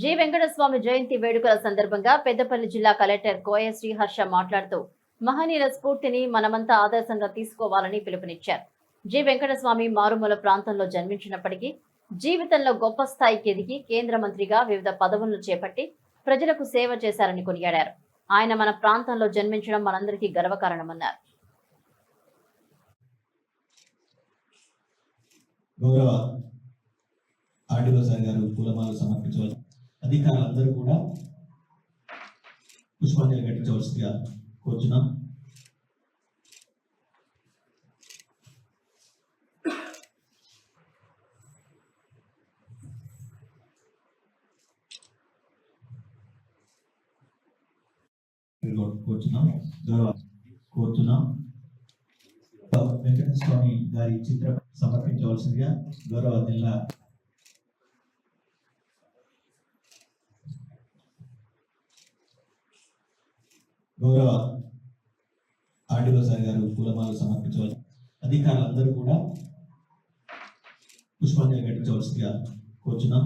G Venkataswamy జయంతి వేడుకల సందర్భంగా పెద్దపల్లి జిల్లా కలెక్టర్ కోయ శ్రీహర్ష మాట్లాడుతూ మహనీయుల స్ఫూర్తిని మనమంతా ఆదర్శంగా తీసుకోవాలని పిలుపునిచ్చారు. జి వెంకటస్వామి మారుమూల ప్రాంతంలో జన్మించినప్పటికీ జీవితంలో గొప్ప స్థాయికి ఎదిగి కేంద్ర మంత్రిగా వివిధ పదవులను చేపట్టి ప్రజలకు సేవ చేశారని కొనియాడారు. ఆయన మన ప్రాంతంలో జన్మించడం మనందరికీ గర్వకారణమన్నారు. గౌరవ ఆర్డీఓ సార్ గారు పూలమాలు సమర్పించవలసి అధికారులందరూ కూడా పుష్పాంజలి ఘటించవలసిందిగా కోరుచున్నాం. కోరుచున్నాం. గౌరవ కోరుచున్నాం. వెంకటేశ్వర స్వామి గారి చిత్రం సమర్పించవలసిందిగా గౌరవ జిల్లా గౌరవ ఆర్డీఓ సార్ గారు పూలమాలు సమర్పించవలసి అధికారులందరూ కూడా పుష్పాంజలి ఘటించవలసిగా కోరుచున్నాం.